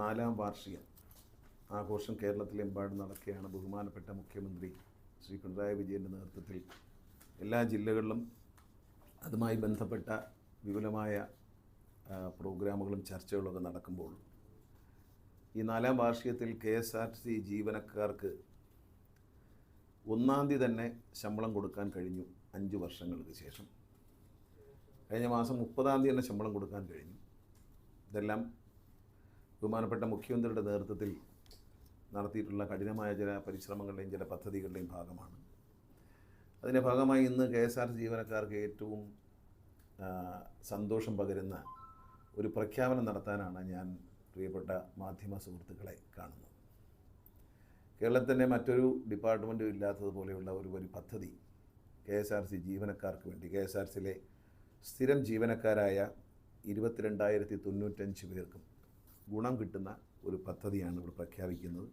നാലാം വാർഷിക ആഘോഷം കേരളത്തിലെമ്പാടും നടക്കുകയാണ് ബഹുമാനപ്പെട്ട മുഖ്യമന്ത്രി ശ്രീ പിണറായി വിജയന്റെ നേതൃത്വത്തിൽ. എല്ലാ ജില്ലകളിലും അതുമായി ബന്ധപ്പെട്ട വിപുലമായ പ്രോഗ്രാമുകളും ചർച്ചകളൊക്കെ നടക്കുമ്പോൾ ഈ നാലാം വാർഷികത്തിൽ K S R T C ജീവനക്കാർക്ക് ഒന്നാം തീയതി തന്നെ ശമ്പളം കൊടുക്കാൻ കഴിഞ്ഞു അഞ്ച് വർഷങ്ങൾക്ക് ശേഷം. കഴിഞ്ഞ മാസം മുപ്പതാം തീയതി തന്നെ ശമ്പളം കൊടുക്കാൻ കഴിഞ്ഞു. ഇതെല്ലാം ബഹുമാനപ്പെട്ട മുഖ്യമന്ത്രിയുടെ നേതൃത്വത്തിൽ നടത്തിയിട്ടുള്ള കഠിനമായ ചില പരിശ്രമങ്ങളുടെയും ചില പദ്ധതികളുടെയും ഭാഗമാണ്. അതിന്റെ ഭാഗമായി ഇന്ന് കെ എസ് ആർ ജീവനക്കാർക്ക് ഏറ്റവും സന്തോഷം പകരുന്ന ഒരു പ്രഖ്യാപനം നടത്താനാണ് ഞാൻ പ്രിയപ്പെട്ട മാധ്യമ സുഹൃത്തുക്കളെ കാണുന്നത്. കേരളത്തിന്റെ മറ്റൊരു ഡിപ്പാർട്ട്മെന്റും ഇല്ലാത്തതുപോലെയുള്ള ഒരു ഒരു പദ്ധതി കെ എസ് ആർ സി ജീവനക്കാർക്ക് വേണ്ടി കെ എസ് ആർ സിയിലെ സ്ഥിരം ജീവനക്കാരായ ഇരുപത്തിരണ്ടായിരത്തി തൊണ്ണൂറ്റഞ്ച് പേർക്കും ഗുണം കിട്ടുന്ന ഒരു പദ്ധതിയാണ് ഇവിടെ പ്രഖ്യാപിക്കുന്നത്.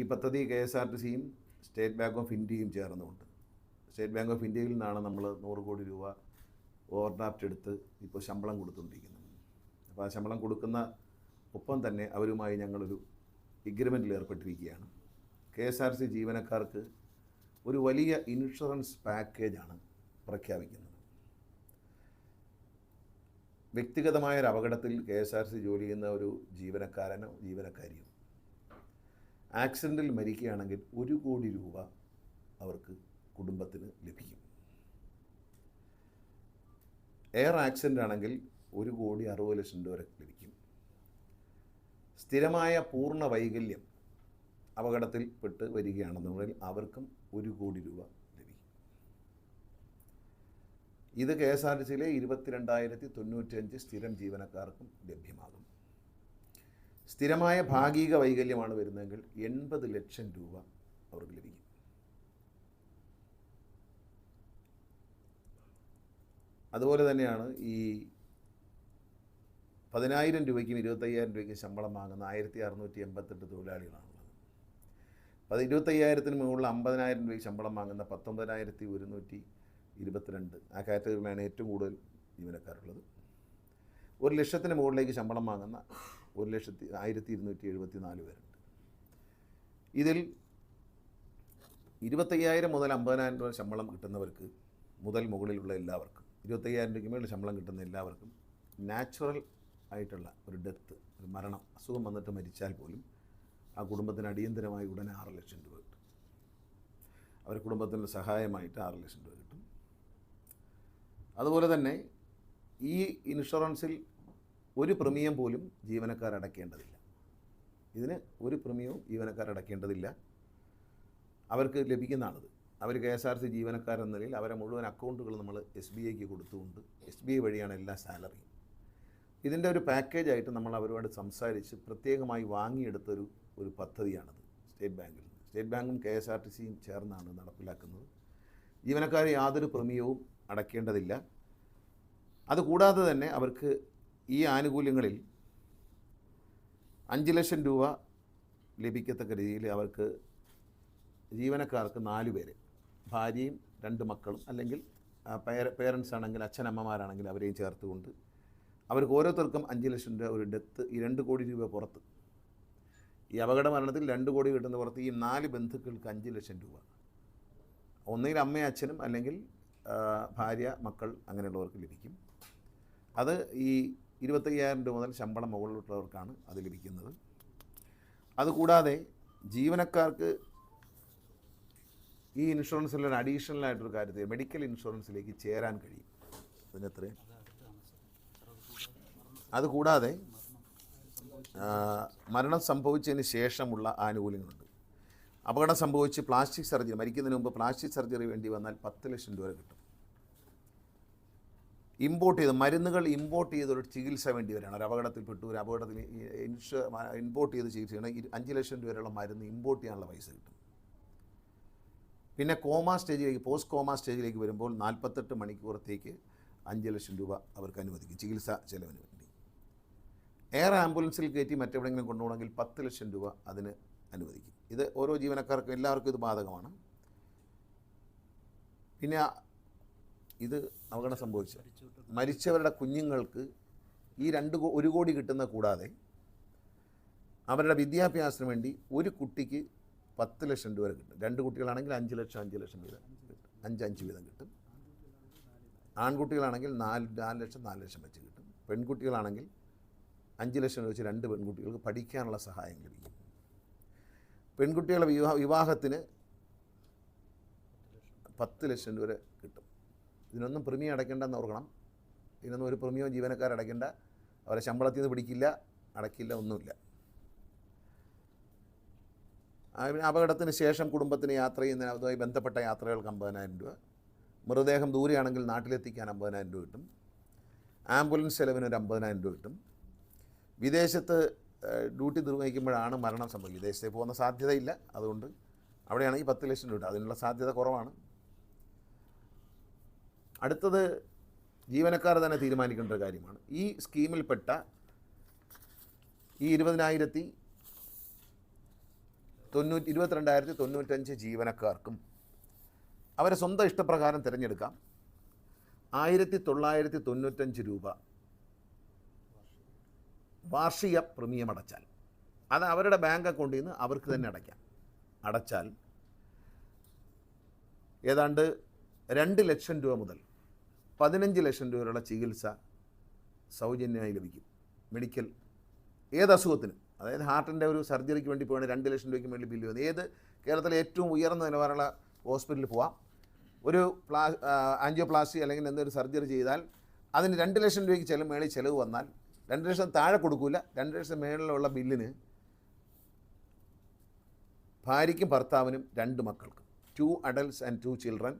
ഈ പദ്ധതി കെ എസ് ആർ ടി സിയും സ്റ്റേറ്റ് ബാങ്ക് ഓഫ് ഇന്ത്യയും ചേർന്നുകൊണ്ട് സ്റ്റേറ്റ് ബാങ്ക് ഓഫ് ഇന്ത്യയിൽ നിന്നാണ് നമ്മൾ നൂറ് കോടി രൂപ ഓവർഡ്രാഫ്റ്റ് എടുത്ത് ഇപ്പോൾ ശമ്പളം കൊടുത്തുകൊണ്ടിരിക്കുന്നത്. അപ്പോൾ ആ ശമ്പളം കൊടുക്കുന്ന ഒപ്പം തന്നെ അവരുമായി ഞങ്ങളൊരു എഗ്രിമെന്റിൽ ഏർപ്പെട്ടിരിക്കുകയാണ്. കെ എസ് ആർ സി ജീവനക്കാർക്ക് ഒരു വലിയ ഇൻഷുറൻസ് പാക്കേജാണ് പ്രഖ്യാപിക്കുന്നത്. വ്യക്തിഗതമായ ഒരു അപകടത്തിൽ കെ എസ് ആർ സി ജോലി ചെയ്യുന്ന ഒരു ജീവനക്കാരനോ ജീവനക്കാരിയോ ആക്സിഡന്റിൽ മരിക്കുകയാണെങ്കിൽ ഒരു കോടി രൂപ അവർക്ക് കുടുംബത്തിന് ലഭിക്കും. എയർ ആക്സിഡന്റ് ആണെങ്കിൽ ഒരു കോടി അറുപത് ലക്ഷം രൂപ വരെ ലഭിക്കും. സ്ഥിരമായ പൂർണ വൈകല്യം അപകടത്തിൽ പെട്ട് വരികയാണെന്നുണ്ടെങ്കിൽ അവർക്കും ഒരു കോടി രൂപ ഇത് കെ എസ് ആർ ടി സിയിലെ ഇരുപത്തിരണ്ടായിരത്തി തൊണ്ണൂറ്റഞ്ച് സ്ഥിരം ജീവനക്കാർക്കും ലഭ്യമാകും. സ്ഥിരമായ ഭാഗിക വൈകല്യമാണ് വരുന്നതെങ്കിൽ എൺപത് ലക്ഷം രൂപ അവർക്ക് ലഭിക്കും. അതുപോലെ തന്നെയാണ് ഈ പതിനായിരം രൂപയ്ക്കും ഇരുപത്തയ്യായിരം രൂപയ്ക്കും ശമ്പളം വാങ്ങുന്ന ആയിരത്തി അറുന്നൂറ്റി എൺപത്തെട്ട് തൊഴിലാളികളാണുള്ളത്. അത് ഇരുപത്തയ്യായിരത്തിന് മുകളിൽ അമ്പതിനായിരം രൂപയ്ക്ക് ശമ്പളം വാങ്ങുന്ന പത്തൊമ്പതിനായിരത്തി ഒരുന്നൂറ്റി ഇരുപത്തിരണ്ട്. ആ കാറ്റഗറിയിലാണ് ഏറ്റവും കൂടുതൽ ജീവനക്കാരുള്ളത്. ഒരു ലക്ഷത്തിന് മുകളിലേക്ക് ശമ്പളം വാങ്ങുന്ന ഒരു ലക്ഷത്തി ആയിരത്തി ഇരുന്നൂറ്റി എഴുപത്തി നാല് പേരുണ്ട്. ഇതിൽ ഇരുപത്തയ്യായിരം മുതൽ അമ്പതിനായിരം രൂപ ശമ്പളം കിട്ടുന്നവർക്ക് മുതൽ മുകളിലുള്ള എല്ലാവർക്കും ഇരുപത്തയ്യായിരം രൂപയ്ക്ക് മേളിൽ ശമ്പളം കിട്ടുന്ന എല്ലാവർക്കും നാച്ചുറൽ ആയിട്ടുള്ള ഒരു ഡെത്ത് ഒരു മരണം അസുഖം വന്നിട്ട് മരിച്ചാൽ പോലും ആ കുടുംബത്തിന് അടിയന്തരമായി ഉടനെ ആറ് ലക്ഷം രൂപ കിട്ടും. അവർ കുടുംബത്തിന്റെ സഹായമായിട്ട് ആറ് ലക്ഷം രൂപ അതുപോലെ തന്നെ ഈ ഇൻഷുറൻസിൽ ഒരു പ്രീമിയം പോലും ജീവനക്കാർ അടയ്ക്കേണ്ടതില്ല. ഇതിന് ഒരു പ്രീമിയവും ജീവനക്കാർ അടയ്ക്കേണ്ടതില്ല. അവർക്ക് ലഭിക്കുന്നതാണിത്. അവർ കെ എസ് ആർ സി ജീവനക്കാരെന്ന നിലയിൽ അവരെ മുഴുവൻ അക്കൗണ്ടുകൾ നമ്മൾ എസ് ബി ഐക്ക് കൊടുത്തുകൊണ്ട് എസ് ബി ഐ വഴിയാണ് എല്ലാ സാലറിയും. ഇതിന്റെ ഒരു പാക്കേജായിട്ട് നമ്മൾ അവരോട് സംസാരിച്ച് പ്രത്യേകമായി വാങ്ങിയെടുത്തൊരു ഒരു പദ്ധതിയാണത് സ്റ്റേറ്റ് ബാങ്കിൽ നിന്ന്. സ്റ്റേറ്റ് ബാങ്കും കെ എസ് ആർ ടി സിയും ചേർന്നാണ് നടപ്പിലാക്കുന്നത്. ജീവനക്കാർ യാതൊരു പ്രീമിയവും അടയ്ക്കേണ്ടതില്ല അതുകൂടാതെ തന്നെ അവർക്ക് ഈ ആനുകൂല്യങ്ങളിൽ അഞ്ച് ലക്ഷം രൂപ ലഭിക്കത്തക്ക രീതിയിൽ അവർക്ക് ജീവനക്കാർക്ക് നാല് പേര് ഭാര്യയും രണ്ട് മക്കളും അല്ലെങ്കിൽ പേര പേരൻസ് ആണെങ്കിൽ അച്ഛനമ്മമാരാണെങ്കിൽ അവരെയും ചേർത്തുകൊണ്ട് അവർക്ക് ഓരോരുത്തർക്കും അഞ്ച് ലക്ഷം രൂപ ഒരു ഡെത്ത് ഈ രണ്ട് കോടി രൂപ പുറത്ത്. ഈ അപകട മരണത്തിൽ രണ്ട് കോടി കിട്ടുന്ന പുറത്ത് ഈ നാല് ബന്ധുക്കൾക്ക് അഞ്ച് ലക്ഷം രൂപ. ഒന്നുകിൽ അമ്മയും അച്ഛനും അല്ലെങ്കിൽ ഭാര്യ മക്കൾ അങ്ങനെയുള്ളവർക്ക് ലഭിക്കും. അത് ഈ ഇരുപത്തയ്യായിരം രൂപ മുതൽ ശമ്പളം മുകളിലുള്ളവർക്കാണ് അത് ലഭിക്കുന്നത്. അതുകൂടാതെ ജീവനക്കാർക്ക് ഈ ഇൻഷുറൻസിൽ ഒരു അഡീഷണൽ ആയിട്ടൊരു കാര്യത്തിൽ മെഡിക്കൽ ഇൻഷുറൻസിലേക്ക് ചേരാൻ കഴിയും. അതിനെത്ര അതുകൂടാതെ മരണം സംഭവിച്ചതിന് ശേഷമുള്ള ആനുകൂല്യങ്ങളുണ്ട്. അപകടം സംഭവിച്ച് പ്ലാസ്റ്റിക് സർജറി മരിക്കുന്നതിന് മുമ്പ് പ്ലാസ്റ്റിക് സർജറി വേണ്ടി വന്നാൽ പത്ത് ലക്ഷം രൂപ കിട്ടും. ഇമ്പോർട്ട് ചെയ്ത് മരുന്നുകൾ ഇമ്പോർട്ട് ചെയ്തൊരു ചികിത്സ വേണ്ടി വരികയാണ്. ഒരു അപകടത്തിൽപ്പെട്ടു ഒരു അപകടത്തിൽ ഇൻഷു ഇമ്പോർട്ട് ചെയ്ത് ചികിത്സ ചെയ്യണം അഞ്ച് ലക്ഷം രൂപയുള്ള മരുന്ന് ഇമ്പോർട്ട് ചെയ്യാനുള്ള പൈസ കിട്ടും. പിന്നെ കോമ സ്റ്റേജിലേക്ക് പോസ്റ്റ് കോമ സ്റ്റേജിലേക്ക് വരുമ്പോൾ നാൽപ്പത്തെട്ട് മണിക്കൂറത്തേക്ക് അഞ്ച് ലക്ഷം രൂപ അവർക്ക് അനുവദിക്കും ചികിത്സ ചെലവിന് വേണ്ടി. എയർ ആംബുലൻസിൽ കയറ്റി മറ്റെവിടെയെങ്കിലും കൊണ്ടുപോകണമെങ്കിൽ പത്ത് ലക്ഷം രൂപ അതിന് അനുവദിക്കും. ഇത് ഓരോ ജീവനക്കാർക്കും എല്ലാവർക്കും ഇത് ബാധകമാണ്. പിന്നെ ഇത് അപകടം സംഭവിച്ചു. മരിച്ചവരുടെ കുഞ്ഞുങ്ങൾക്ക് ഈ രണ്ട് ഒരു കോടി കിട്ടുന്ന കൂടാതെ അവരുടെ വിദ്യാഭ്യാസത്തിന് വേണ്ടി ഒരു കുട്ടിക്ക് പത്ത് ലക്ഷം രൂപ കിട്ടും. രണ്ട് കുട്ടികളാണെങ്കിൽ അഞ്ച് ലക്ഷം അഞ്ച് ലക്ഷം വീതം അഞ്ച് അഞ്ച് വീതം കിട്ടും. ആൺകുട്ടികളാണെങ്കിൽ നാല് നാല് ലക്ഷം നാല് ലക്ഷം വെച്ച് കിട്ടും. പെൺകുട്ടികളാണെങ്കിൽ അഞ്ച് ലക്ഷം വെച്ച് രണ്ട് പെൺകുട്ടികൾക്ക് പഠിക്കാനുള്ള സഹായം ലഭിക്കും. പെൺകുട്ടികളുടെ വിവാഹ വിവാഹത്തിന് പത്ത് ലക്ഷം രൂപ വരെ കിട്ടും. ഇതിനൊന്നും പ്രീമിയം അടയ്ക്കേണ്ടെന്ന് ഓർക്കണം. ഇതിനൊന്നും ഒരു പ്രീമിയം ജീവനക്കാർ അടയ്ക്കേണ്ട. അവരെ ശമ്പളത്തിൽ നിന്ന് പിടിക്കില്ല അടയ്ക്കില്ല ഒന്നുമില്ല. അപകടത്തിന് ശേഷം കുടുംബത്തിന് യാത്ര ചെയ്യുന്നതിന് അതുമായി ബന്ധപ്പെട്ട യാത്രകൾക്ക് അമ്പതിനായിരം രൂപ. മൃതദേഹം ദൂരെയാണെങ്കിൽ നാട്ടിലെത്തിക്കാൻ അമ്പതിനായിരം രൂപ കിട്ടും. ആംബുലൻസ് ചെലവിന് ഒരു അമ്പതിനായിരം രൂപ കിട്ടും. വിദേശത്ത് ഡ്യൂട്ടി നിർവഹിക്കുമ്പോഴാണ് മരണം സംഭവിക്കുക. വിദേശത്തേക്ക് പോകുന്ന സാധ്യതയില്ല. അതുകൊണ്ട് അവിടെയാണ് ഈ പത്ത് ലക്ഷം രൂപ അതിനുള്ള സാധ്യത കുറവാണ്. അടുത്തത് ജീവനക്കാർ തന്നെ തീരുമാനിക്കേണ്ട ഒരു കാര്യമാണ്. ഈ സ്കീമിൽപ്പെട്ട ഈ ഇരുപതിനായിരത്തി തൊണ്ണൂറ്റി ഇരുപത്തിരണ്ടായിരത്തി തൊണ്ണൂറ്റഞ്ച് ജീവനക്കാർക്കും അവരെ സ്വന്തം ഇഷ്ടപ്രകാരം തിരഞ്ഞെടുക്കാം. ആയിരത്തി തൊള്ളായിരത്തി തൊണ്ണൂറ്റഞ്ച് രൂപ വാർഷിക പ്രീമിയം അടച്ചാൽ. അത് അവരുടെ ബാങ്ക് അക്കൗണ്ടിൽ നിന്ന് അവർക്ക് തന്നെ അടയ്ക്കാം. അടച്ചാൽ ഏതാണ്ട് രണ്ട് ലക്ഷം രൂപ മുതൽ പതിനഞ്ച് ലക്ഷം രൂപ വരെയുള്ള ചികിത്സ സൗജന്യമായി ലഭിക്കും. മെഡിക്കൽ ഏത് അസുഖത്തിനും. അതായത് ഹാർട്ടിന്റെ ഒരു സർജറിക്ക് വേണ്ടി പോകണമെങ്കിൽ രണ്ട് ലക്ഷം രൂപയ്ക്ക് വേണ്ടി ബില്ല് വന്നു ഏത് കേരളത്തിലെ ഏറ്റവും ഉയർന്ന നിലവാരമുള്ള ഹോസ്പിറ്റലിൽ പോവാം. ഒരു പ്ലാ ആൻജിയോപ്ലാസ്റ്റി അല്ലെങ്കിൽ എന്തൊരു സർജറി ചെയ്താൽ അതിന് രണ്ട് ലക്ഷം രൂപയ്ക്ക് ചില മേളിൽ ചിലവ് വന്നാൽ രണ്ട് ലക്ഷം താഴെ കൊടുക്കില്ല രണ്ട് ലക്ഷം മേളിലുള്ള ബില്ലിന് ഭാര്യയ്ക്കും ഭർത്താവിനും രണ്ട് മക്കൾക്കും. Two adults and two children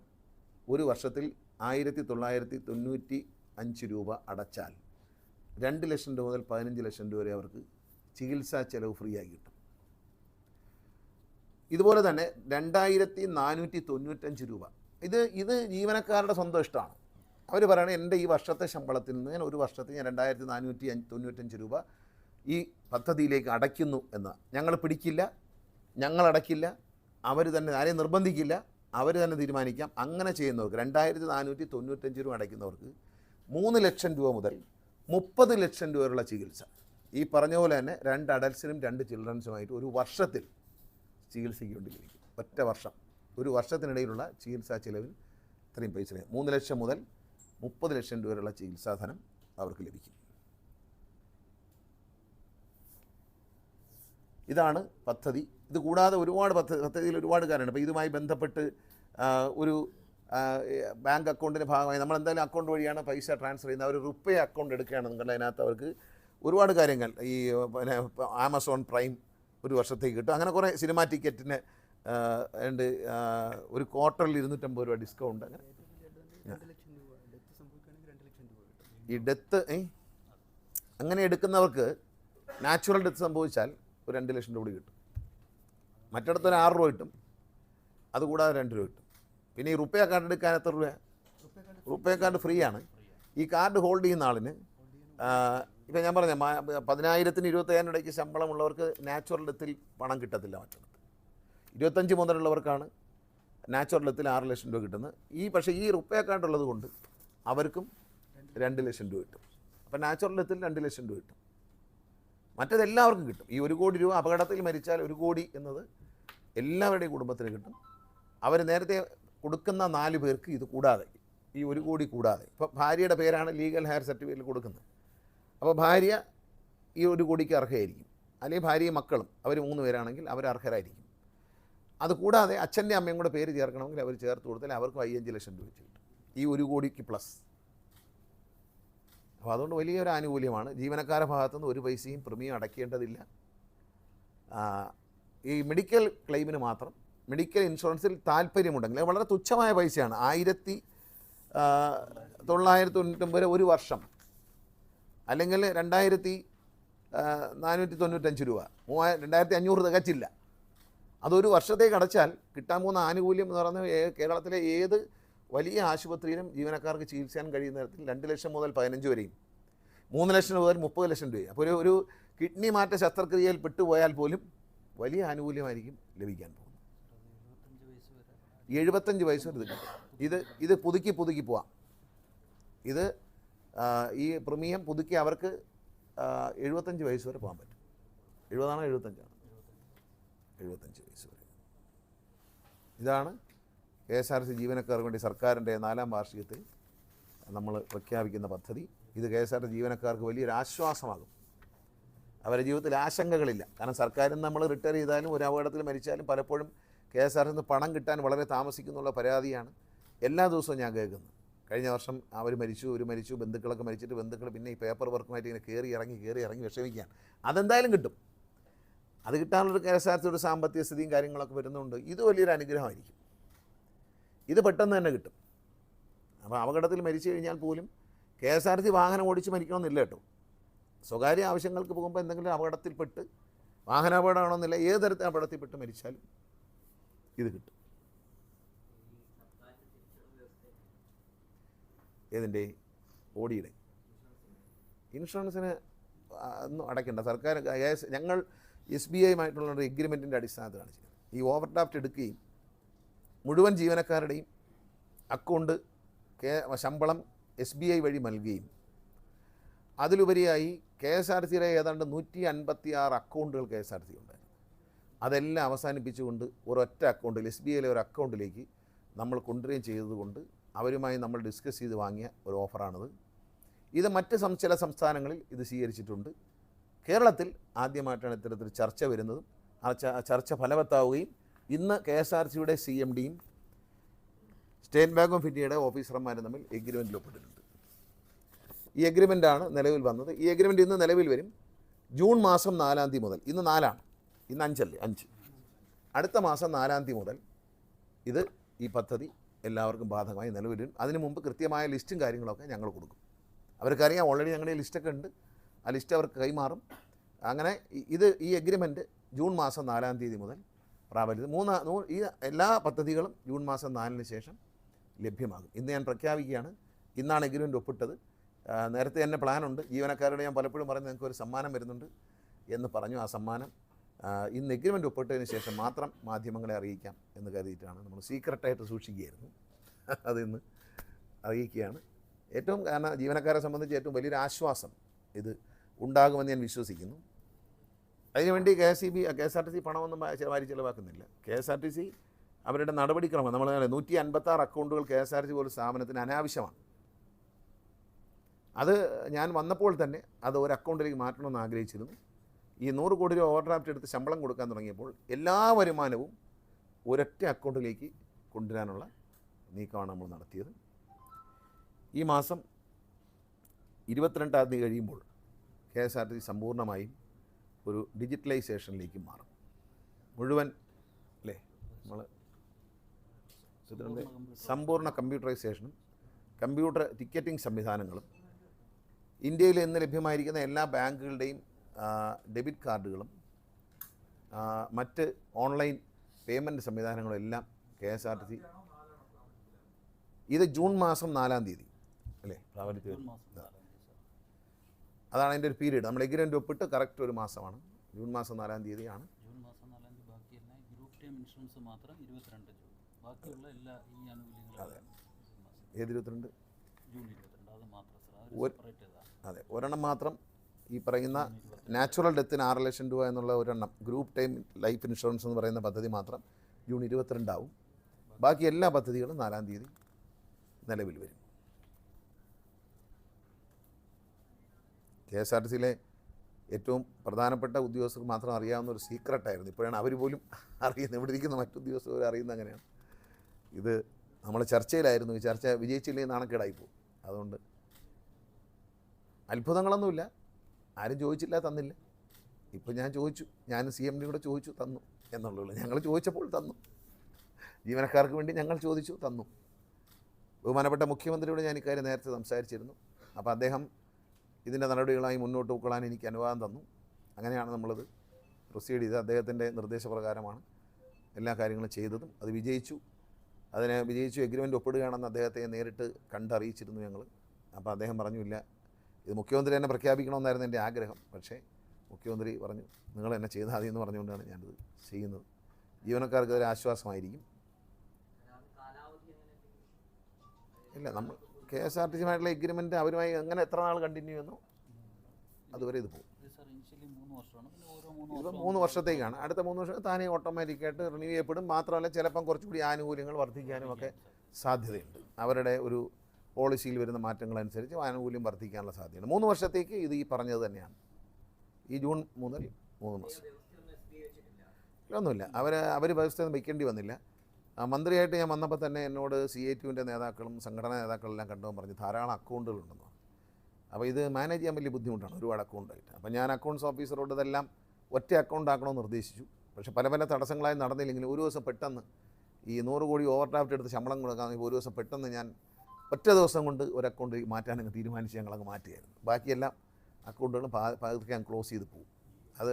ഒരു വർഷത്തിൽ ആയിരത്തി തൊള്ളായിരത്തി തൊണ്ണൂറ്റി അഞ്ച് രൂപ അടച്ചാൽ രണ്ട് ലക്ഷം രൂപ മുതൽ പതിനഞ്ച് ലക്ഷം രൂപ വരെ അവർക്ക് ചികിത്സാ ചെലവ് ഫ്രീ ആയി കിട്ടും. ഇതുപോലെ തന്നെ രണ്ടായിരത്തി നാനൂറ്റി തൊണ്ണൂറ്റഞ്ച് രൂപ. ഇത് ഇത് ജീവനക്കാരുടെ സ്വന്തം ഇഷ്ടമാണ്. അവർ പറയണത് എന്റെ ഈ വർഷത്തെ ശമ്പളത്തിൽ നിന്ന് ഞാൻ ഒരു വർഷത്തിൽ ഞാൻ രണ്ടായിരത്തി നാനൂറ്റി തൊണ്ണൂറ്റഞ്ച് രൂപ ഈ പദ്ധതിയിലേക്ക് അടയ്ക്കുന്നു എന്ന്. ഞങ്ങൾ പിടിക്കില്ല ഞങ്ങൾ അടയ്ക്കില്ല അവർ തന്നെ ആരെയും നിർബന്ധിക്കില്ല അവർ തന്നെ തീരുമാനിക്കാം. അങ്ങനെ ചെയ്യുന്നവർക്ക് രണ്ടായിരത്തി നാനൂറ്റി തൊണ്ണൂറ്റഞ്ച് രൂപ അടയ്ക്കുന്നവർക്ക് മൂന്ന് ലക്ഷം രൂപ മുതൽ മുപ്പത് ലക്ഷം രൂപ വരെയുള്ള ചികിത്സ. ഈ പറഞ്ഞ പോലെ തന്നെ രണ്ട് അഡൽസിനും രണ്ട് ചിൽഡ്രൻസുമായിട്ട് ഒരു വർഷത്തിൽ ലഭിക്കും ഒറ്റ വർഷം. ഒരു വർഷത്തിനിടയിലുള്ള ചികിത്സാ ചിലവിൽ ഇത്രയും പൈസ. മൂന്ന് ലക്ഷം മുതൽ മുപ്പത് ലക്ഷം രൂപയുള്ള വരെയുള്ള ചികിത്സാധനം അവർക്ക് ലഭിക്കും. ഇതാണ് പദ്ധതി. ഇത് കൂടാതെ ഒരുപാട് പദ്ധതി പദ്ധതിയിൽ ഒരുപാട് കാര്യമുണ്ട് അപ്പോൾ ഇതുമായി ബന്ധപ്പെട്ട് ഒരു ബാങ്ക് അക്കൗണ്ടിന്റെ ഭാഗമായി നമ്മൾ എന്തായാലും അക്കൗണ്ട് വഴിയാണ് പൈസ ട്രാൻസ്ഫർ ചെയ്യുന്നത്. അവർ റുപ്പേ അക്കൗണ്ട് എടുക്കുകയാണെന്നുണ്ടെങ്കിൽ അതിനകത്ത് അവർക്ക് ഒരുപാട് കാര്യങ്ങൾ. ഈ പിന്നെ ആമസോൺ പ്രൈം ഒരു വർഷത്തേക്ക് കിട്ടും. അങ്ങനെ കുറേ സിനിമ ടിക്കറ്റിന് ഉണ്ട്. ഒരു ക്വാർട്ടറിൽ ഇരുന്നൂറ്റമ്പത് രൂപ ഡിസ്കൗണ്ട്. അങ്ങനെ രണ്ട് ലക്ഷം രൂപ ഡെത്ത് സംഭവിക്കുകയാണെങ്കിൽ രണ്ട് ലക്ഷം രൂപ കിട്ടും ഈ ഡെത്ത് അങ്ങനെ എടുക്കുന്നവർക്ക് നാച്ചുറൽ ഡെത്ത് സംഭവിച്ചാൽ ഒരു രണ്ട് ലക്ഷം രൂപ കിട്ടും. മറ്റിടത്ത് ഒരു ആറ് രൂപ കിട്ടും. അതുകൂടാതെ രണ്ട് രൂപ കിട്ടും. പിന്നെ ഈ റുപ്പേ കാർഡ് എടുക്കാൻ എത്ര രൂപ റുപ്പേ കാർഡ് ഫ്രീ ആണ്. ഈ കാർഡ് ഹോൾഡ് ചെയ്യുന്ന ആളിന് ഇപ്പം ഞാൻ പറഞ്ഞ പതിനായിരത്തിന് ഇരുപത്തയ്യായിരം ഇടയ്ക്ക് ശമ്പളമുള്ളവർക്ക് നാച്ചുറൽ ഡെത്തിൽ പണം കിട്ടത്തില്ല മറ്റിടത്ത്. ഇരുപത്തഞ്ച് മുതലുള്ളവർക്കാണ് നാച്ചുറൽ ഡെത്തിൽ ആറ് ലക്ഷം രൂപ കിട്ടുന്നത്. ഈ പക്ഷേ ഈ റുപ്പേ കാർഡ് ഉള്ളത് കൊണ്ട് അവർക്കും രണ്ട് ലക്ഷം രൂപ കിട്ടും. അപ്പം നാച്ചുറൽ ഡെത്തിൽ രണ്ട് ലക്ഷം രൂപ കിട്ടും. മറ്റതെല്ലാവർക്കും കിട്ടും. ഈ ഒരു കോടി രൂപ അപകടത്തിൽ മരിച്ചാൽ ഒരു കോടി എന്നത് എല്ലാവരുടെയും കുടുംബത്തിന് കിട്ടും. അവർ നേരത്തെ കൊടുക്കുന്ന നാല് പേർക്ക് ഇത് കൂടാതെ ഈ ഒരു കോടി കൂടാതെ. ഇപ്പോൾ ഭാര്യയുടെ പേരാണ് ലീഗൽ ഹയർ സർട്ടിഫിക്കറ്റിൽ കൊടുക്കുന്നത്. അപ്പോൾ ഭാര്യ ഈ ഒരു കോടിക്ക് അർഹയായിരിക്കും. അല്ലെങ്കിൽ ഭാര്യയും മക്കളും അവർ മൂന്ന് പേരാണെങ്കിൽ അവർ അർഹരായിരിക്കും. അതുകൂടാതെ അച്ഛന്റെ അമ്മയും കൂടെ പേര് ചേർക്കണമെങ്കിൽ അവർ ചേർത്ത് കൊടുത്താൽ അവർക്കും അയ്യഞ്ച് ലക്ഷം രൂപ വെച്ച് കിട്ടും. ഈ ഒരു കോടിക്ക് പ്ലസ് അപ്പോൾ അതുകൊണ്ട് വലിയൊരു ആനുകൂല്യമാണ്. ജീവനക്കാരുടെ ഭാഗത്തുനിന്ന് ഒരു പൈസയും പ്രീമിയം അടയ്ക്കേണ്ടതില്ല. ഈ മെഡിക്കൽ ക്ലെയിമിന് മാത്രം മെഡിക്കൽ ഇൻഷുറൻസിൽ താല്പര്യമുണ്ടെങ്കിൽ വളരെ തുച്ഛമായ പൈസയാണ്. ആയിരത്തി തൊള്ളായിരത്തി തൊണ്ണൂറ്റൊമ്പത് ഒരു വർഷം അല്ലെങ്കിൽ രണ്ടായിരത്തി നാനൂറ്റി തൊണ്ണൂറ്റഞ്ച് രൂപ മൂവായിരം രണ്ടായിരത്തി അഞ്ഞൂറ് തികച്ചില്ല. അതൊരു വർഷത്തേക്ക് അടച്ചാൽ കിട്ടാൻ പോകുന്ന ആനുകൂല്യം എന്ന് പറയുന്നത് കേരളത്തിലെ ഏത് വലിയ ആശുപത്രിയിലും ജീവനക്കാർക്ക് ചികിത്സിക്കാൻ കഴിയുന്ന തരത്തിൽ രണ്ട് ലക്ഷം മുതൽ പതിനഞ്ച് വരെയും. മൂന്ന് ലക്ഷം മുതൽ മുപ്പത് ലക്ഷം രൂപയും. അപ്പോൾ ഒരു ഒരു കിഡ്നി മാറ്റ ശസ്ത്രക്രിയയിൽ പെട്ടുപോയാൽ പോലും വലിയ ആനുകൂല്യമായിരിക്കും ലഭിക്കാൻ പോകുന്നത്. എഴുപത്തഞ്ച് വയസ്സ് വരെ ഇത് ഇത് ഇത് പുതുക്കി പുതുക്കി പോവാം. ഇത് ഈ പ്രീമിയം പുതുക്കി അവർക്ക് എഴുപത്തഞ്ച് വയസ്സ് വരെ പോകാൻ പറ്റും. എഴുപതാണോ എഴുപത്തഞ്ചാണോ? എഴുപത്തഞ്ച് വയസ്സ് വരെ. ഇതാണ് കെ എസ് ആർ സി ജീവനക്കാർക്ക് വേണ്ടി സർക്കാരിന്റെ നാലാം വാർഷികത്തിൽ നമ്മൾ പ്രഖ്യാപിക്കുന്ന പദ്ധതി. ഇത് കെ എസ് ആർ ടി ജീവനക്കാർക്ക് വലിയൊരു ആശ്വാസമാകും. അവരുടെ ജീവിതത്തിൽ ആശങ്കകളില്ല. കാരണം സർക്കാരിൽ നമ്മൾ റിട്ടയർ ചെയ്താലും ഒരു അപകടത്തിൽ മരിച്ചാലും പലപ്പോഴും കെ എസ് ആർ നിന്ന് പണം കിട്ടാൻ വളരെ താമസിക്കുന്നുള്ള പരാതിയാണ് എല്ലാ ദിവസവും ഞാൻ കേൾക്കുന്നത്. കഴിഞ്ഞ വർഷം അവർ മരിച്ചു ഒരു മരിച്ചു ബന്ധുക്കളൊക്കെ മരിച്ചിട്ട് ബന്ധുക്കൾ പിന്നെ ഈ പേപ്പർ വർക്കുമായിട്ട് ഇങ്ങനെ കയറി ഇറങ്ങി കയറി ഇറങ്ങി വിഷമിക്കുകയാണ്. അതെന്തായാലും കിട്ടും. അത് കിട്ടാനുള്ളൊരു കെ എസ് ആർ ടി ഒരു സാമ്പത്തിക സ്ഥിതിയും കാര്യങ്ങളൊക്കെ വരുന്നുണ്ട്. ഇത് വലിയൊരു അനുഗ്രഹമായിരിക്കും. ഇത് പെട്ടെന്ന് തന്നെ കിട്ടും. അപ്പോൾ അപകടത്തിൽ മരിച്ചു കഴിഞ്ഞാൽ പോലും കെ എസ് ആർ ടി വാഹനം ഓടിച്ച് മരിക്കണമെന്നില്ല കേട്ടോ. സ്വകാര്യ ആവശ്യങ്ങൾക്ക് പോകുമ്പോൾ എന്തെങ്കിലും അപകടത്തിൽപ്പെട്ട് വാഹനാപകടമാണെന്നില്ല ഏത് തരത്തിൽ അപകടത്തിൽപ്പെട്ട് മരിച്ചാലും ഇത് കിട്ടും. ഏതിന്റെ? ഓടിയുടെ. ഇൻഷുറൻസിന് ഒന്നും അടയ്ക്കേണ്ട. സർക്കാർ ഞങ്ങൾ എസ് ബി ഐയുമായിട്ടുള്ള ഒരു എഗ്രിമെന്റിന്റെ അടിസ്ഥാനത്തിലാണ് ചെയ്യുന്നത്. ഈ ഓവർ ഡ്രാഫ്റ്റ് എടുക്കുകയും മുഴുവൻ ജീവനക്കാരുടെയും അക്കൗണ്ട് ശമ്പളം എസ് ബി ഐ വഴി നൽകുകയും അതിലുപരിയായി കെ എസ് ആർ സിയിലെ ഏതാണ്ട് നൂറ്റി അൻപത്തി ആറ് അക്കൗണ്ടുകൾ കെ എസ് ആർ സി ഉണ്ടായിരുന്നു അതെല്ലാം അവസാനിപ്പിച്ചുകൊണ്ട് ഒരൊറ്റ അക്കൗണ്ടിൽ എസ് ബി ഐയിലെ ഒരു അക്കൗണ്ടിലേക്ക് നമ്മൾ കൊണ്ടുവരികയും ചെയ്തതുകൊണ്ട് അവരുമായി നമ്മൾ ഡിസ്കസ് ചെയ്ത് വാങ്ങിയ ഒരു ഓഫറാണിത്. ഇത് മറ്റ് ചില സംസ്ഥാനങ്ങളിൽ ഇത് സ്വീകരിച്ചിട്ടുണ്ട്. കേരളത്തിൽ ആദ്യമായിട്ടാണ് ഇത്തരത്തിൽ ചർച്ച വരുന്നതും ആ ചർച്ച ഫലവത്താവുകയും ഇന്ന് കെ എസ് ആർ സിയുടെ സി എം ഡിയും സ്റ്റേറ്റ് ബാങ്ക് ഓഫ് ഇന്ത്യയുടെ ഓഫീസർമാരും തമ്മിൽ എഗ്രിമെന്റിൽ ഒപ്പിട്ടിട്ടുണ്ട്. ഈ എഗ്രിമെന്റാണ് നിലവിൽ വന്നത്. ഈ എഗ്രിമെന്റ് ഇന്ന് നിലവിൽ വരും ജൂൺ മാസം നാലാം തീയതി മുതൽ. ഇന്ന് നാലാണ്. ഇന്ന് അഞ്ചല്ലേ? അഞ്ച്. അടുത്ത മാസം നാലാം തീയതി മുതൽ ഇത് ഈ പദ്ധതി എല്ലാവർക്കും ബാധകമായി നിലവിൽ അതിനു മുമ്പ് കൃത്യമായ ലിസ്റ്റും കാര്യങ്ങളൊക്കെ ഞങ്ങൾ കൊടുക്കും. അവർക്കറിയാം ഓൾറെഡി ഞങ്ങളുടെ ലിസ്റ്റൊക്കെ ഉണ്ട്. ആ ലിസ്റ്റ് അവർക്ക് കൈമാറും. അങ്ങനെ ഇത് ഈ എഗ്രിമെന്റ് ജൂൺ മാസം നാലാം തീയതി മുതൽ പ്രാബല്യത്തിൽ. മൂന്ന് ഈ എല്ലാ പദ്ധതികളും ജൂൺ മാസം നാലിന് ശേഷം ലഭ്യമാകും. ഇന്ന് ഞാൻ പ്രഖ്യാപിക്കുകയാണ് ഇന്നാണ് എഗ്രിമെന്റ് ഒപ്പിട്ടത്. നേരത്തെ തന്നെ പ്ലാനുണ്ട്. ജീവനക്കാരോട് ഞാൻ പലപ്പോഴും പറയുന്നത് നിങ്ങൾക്ക് ഒരു സമ്മാനം വരുന്നുണ്ട് എന്ന് പറഞ്ഞു. ആ സമ്മാനം ഇന്ന് എഗ്രിമെന്റ് ഒപ്പിട്ടതിന് ശേഷം മാത്രം മാധ്യമങ്ങളെ അറിയിക്കാം എന്ന് കരുതിയിട്ടാണ് നമ്മൾ സീക്രട്ടായിട്ട് സൂക്ഷിക്കുകയായിരുന്നു. അതിന്ന് അറിയിക്കുകയാണ്. ഏറ്റവും കാരണം ജീവനക്കാരെ സംബന്ധിച്ച് ഏറ്റവും വലിയൊരു ആശ്വാസം ഇത് ഉണ്ടാകുമെന്ന് ഞാൻ വിശ്വസിക്കുന്നു. അതിനുവേണ്ടി K S E B K S R T C പണമൊന്നും വാരി ചിലവാക്കുന്നില്ല. K S R T C അവരുടെ നടപടിക്രമം നമ്മൾ നൂറ്റി അൻപത്താറ് അക്കൗണ്ടുകൾ K S R T C പോലും സ്ഥാപനത്തിന് അനാവശ്യമാണ്. അത് ഞാൻ വന്നപ്പോൾ തന്നെ അത് ഒരു അക്കൗണ്ടിലേക്ക് മാറ്റണമെന്ന് ആഗ്രഹിച്ചിരുന്നു. ഈ നൂറ് കോടി രൂപ ഓവർ ഡ്രാഫ്റ്റ് എടുത്ത് ശമ്പളം കൊടുക്കാൻ തുടങ്ങിയപ്പോൾ എല്ലാ വരുമാനവും ഒരൊറ്റ അക്കൗണ്ടിലേക്ക് കൊണ്ടുവരാനുള്ള നീക്കമാണ് നമ്മൾ നടത്തിയത്. ഈ മാസം ഇരുപത്തിരണ്ടാം തീയതി കഴിയുമ്പോൾ K S R T C സമ്പൂർണമായും ഒരു ഡിജിറ്റലൈസേഷനിലേക്ക് മാറും. മുഴുവൻ അല്ലേ? നമ്മൾ സമ്പൂർണ കമ്പ്യൂട്ടറൈസേഷനും കമ്പ്യൂട്ടർ ടിക്കറ്റിംഗ് സംവിധാനങ്ങളും ഇന്ത്യയിൽ ഇന്ന് ലഭ്യമായിരിക്കുന്ന എല്ലാ ബാങ്കുകളുടെയും ഡെബിറ്റ് കാർഡുകളും മറ്റ് ഓൺലൈൻ പേയ്മെന്റ് സംവിധാനങ്ങളും എല്ലാം K S R T C ഇത് ജൂൺ മാസം നാലാം തീയതി അല്ലേ? പ്രാബല്യത്തിൽ ജൂൺ വരും. മാസം നാലാം തീയതി സാർ. അതാണ് അതിന്റെ ഒരു പീരീഡ് നമ്മൾ എഗ്രിമെന്റ് ഒപ്പിട്ട് കറക്റ്റ് ഒരു മാസമാണ്. ജൂൺ മാസം നാലാം തീയതിയാണ്. ജൂൺ മാസം നാലാം തീയതി ബാക്കിയെല്ലാം ഗ്രൂപ്പ് ടൈം ഇൻഷുറൻസ് മാത്രം ഇരുപത്തിരണ്ട് ജൂൺ. ബാക്കിയുള്ള എല്ലാ ഈ ആനുകൂല്യങ്ങളും ഏത് ഇരുപത്തിരണ്ട്? ജൂൺ ഇരുപത്തിരണ്ട്. അത് മാത്രം സർ. അതെ ഒരെണ്ണം മാത്രം ഈ പറയുന്ന നാച്ചുറൽ ഡെത്തിന് ആറ് ലക്ഷം രൂപ എന്നുള്ള ഒരെണ്ണം ഗ്രൂപ്പ് ടൈം ലൈഫ് ഇൻഷുറൻസ് എന്ന് പറയുന്ന പദ്ധതി മാത്രം ജൂൺ ഇരുപത്തിരണ്ടാവും. ബാക്കി എല്ലാ പദ്ധതികളും നാലാം തീയതി നിലവിൽ വരും. കെ എസ് ആർ ടി സിയിലെ ഏറ്റവും പ്രധാനപ്പെട്ട ഉദ്യോഗസ്ഥർക്ക് മാത്രം അറിയാവുന്ന ഒരു സീക്രട്ടായിരുന്നു. ഇപ്പോഴാണ് അവർ പോലും അറിയുന്നത്. ഇവിടെ ഇരിക്കുന്ന മറ്റു ഉദ്യോഗസ്ഥർ അറിയുന്നത് അങ്ങനെയാണ്. ഇത് നമ്മൾ ചർച്ചയിലായിരുന്നു. ഈ ചർച്ച നാണക്കേടായി പോകും അതുകൊണ്ട് അത്ഭുതങ്ങളൊന്നുമില്ല. ആരും ചോദിച്ചില്ല തന്നില്ല. ഇപ്പം ഞാൻ ചോദിച്ചു. ഞാൻ സി എം ഡി കൂടെ ചോദിച്ചു തന്നു എന്നുള്ളൂ. ഞങ്ങൾ ചോദിച്ചപ്പോൾ തന്നു. ജീവനക്കാർക്ക് വേണ്ടി ഞങ്ങൾ ചോദിച്ചു തന്നു. ബഹുമാനപ്പെട്ട മുഖ്യമന്ത്രിയോട് ഞാൻ ഇക്കാര്യം നേരത്തെ സംസാരിച്ചിരുന്നു. അപ്പോൾ അദ്ദേഹം ഇതിന്റെ നടപടികളായി മുന്നോട്ട് പോകാൻ എനിക്ക് അനുവാദം തന്നു. അങ്ങനെയാണ് നമ്മളത് പ്രൊസീഡ് ചെയ്തത്. അദ്ദേഹത്തിന്റെ നിർദ്ദേശപ്രകാരമാണ് എല്ലാ കാര്യങ്ങളും ചെയ്തതും. അത് വിജയിച്ചു. അതിനെ വിജയിച്ചു എഗ്രിമെന്റ് ഒപ്പിടുകയാണെന്ന് അദ്ദേഹത്തെ നേരിട്ട് കണ്ടറിയിച്ചിരുന്നു ഞങ്ങൾ അപ്പോൾ അദ്ദേഹം പറഞ്ഞു ഇല്ല ഇത് മുഖ്യമന്ത്രി തന്നെ പ്രഖ്യാപിക്കണമെന്നായിരുന്നു എന്റെ ആഗ്രഹം. പക്ഷേ മുഖ്യമന്ത്രി പറഞ്ഞു നിങ്ങൾ എന്നെ ചെയ്താൽ മതി എന്ന് പറഞ്ഞുകൊണ്ടാണ് ഞാനിത് ചെയ്യുന്നത്. ജീവനക്കാർക്ക് അതൊരു ആശ്വാസമായിരിക്കും. ഇല്ല നമ്മൾ കെ എസ് ആർ ടി സിയുമായിട്ടുള്ള എഗ്രിമെന്റ് അവരുമായി എങ്ങനെ എത്ര നാൾ കണ്ടിന്യൂ ചെയ്യുന്നു? അതുവരെ ഇത് പോകും. ഇതിപ്പോൾ മൂന്ന് വർഷത്തേക്കാണ്. അടുത്ത മൂന്ന് വർഷം താനേ ഓട്ടോമാറ്റിക്കായിട്ട് റിന്യൂ ചെയ്യപ്പെടും. മാത്രമല്ല ചിലപ്പം കുറച്ചുകൂടി ആനുകൂല്യങ്ങൾ വർദ്ധിക്കാനും ഒക്കെ സാധ്യതയുണ്ട്. അവരുടെ ഒരു പോളിസിയിൽ വരുന്ന മാറ്റങ്ങളനുസരിച്ച് ആനുകൂല്യം വർദ്ധിക്കാനുള്ള സാധ്യതയുണ്ട്. മൂന്ന് വർഷത്തേക്ക് ഇത് ഈ പറഞ്ഞത് തന്നെയാണ്. ഈ ജൂൺ മുതൽ മൂന്ന് മാസം. ഒന്നുമില്ല. അവർ അവർ വ്യവസ്ഥ വയ്ക്കേണ്ടി വന്നില്ല. മന്ത്രിയായിട്ട് ഞാൻ വന്നപ്പോൾ തന്നെ എന്നോട് സി എ ടുവിന്റെ നേതാക്കളും സംഘടനാ നേതാക്കളെല്ലാം കണ്ടു പറഞ്ഞു ധാരാളം അക്കൗണ്ടുകളുണ്ടെന്ന് പറഞ്ഞു. അപ്പോൾ ഇത് മാനേജ് ചെയ്യാൻ വലിയ ബുദ്ധിമുട്ടാണ് ഒരുപാട് അക്കൗണ്ടായിട്ട് അപ്പോൾ ഞാൻ അക്കൗണ്ട്സ് ഓഫീസറോട് ഇതെല്ലാം ഒറ്റ അക്കൗണ്ട് ആക്കണമെന്ന് നിർദ്ദേശിച്ചു. പക്ഷേ പല പല തടസ്സങ്ങളായി നടന്നില്ലെങ്കിലും ഒരു ദിവസം പെട്ടെന്ന് ഈ നൂറ് കോടി ഓവർ ഡ്രാഫ്റ്റ് എടുത്ത് ശമ്പളം കൊടുക്കാൻ ഒരു ദിവസം പെട്ടെന്ന് ഞാൻ ഒറ്റ ദിവസം കൊണ്ട് ഒരു അക്കൗണ്ട് മാറ്റാനങ്ങ് തീരുമാനിച്ച് ഞങ്ങളങ്ങ് മാറ്റിയായിരുന്നു. ബാക്കിയെല്ലാം അക്കൗണ്ടുകളും പതുക്കെ ഞാൻ ക്ലോസ് ചെയ്ത് പോകും അത്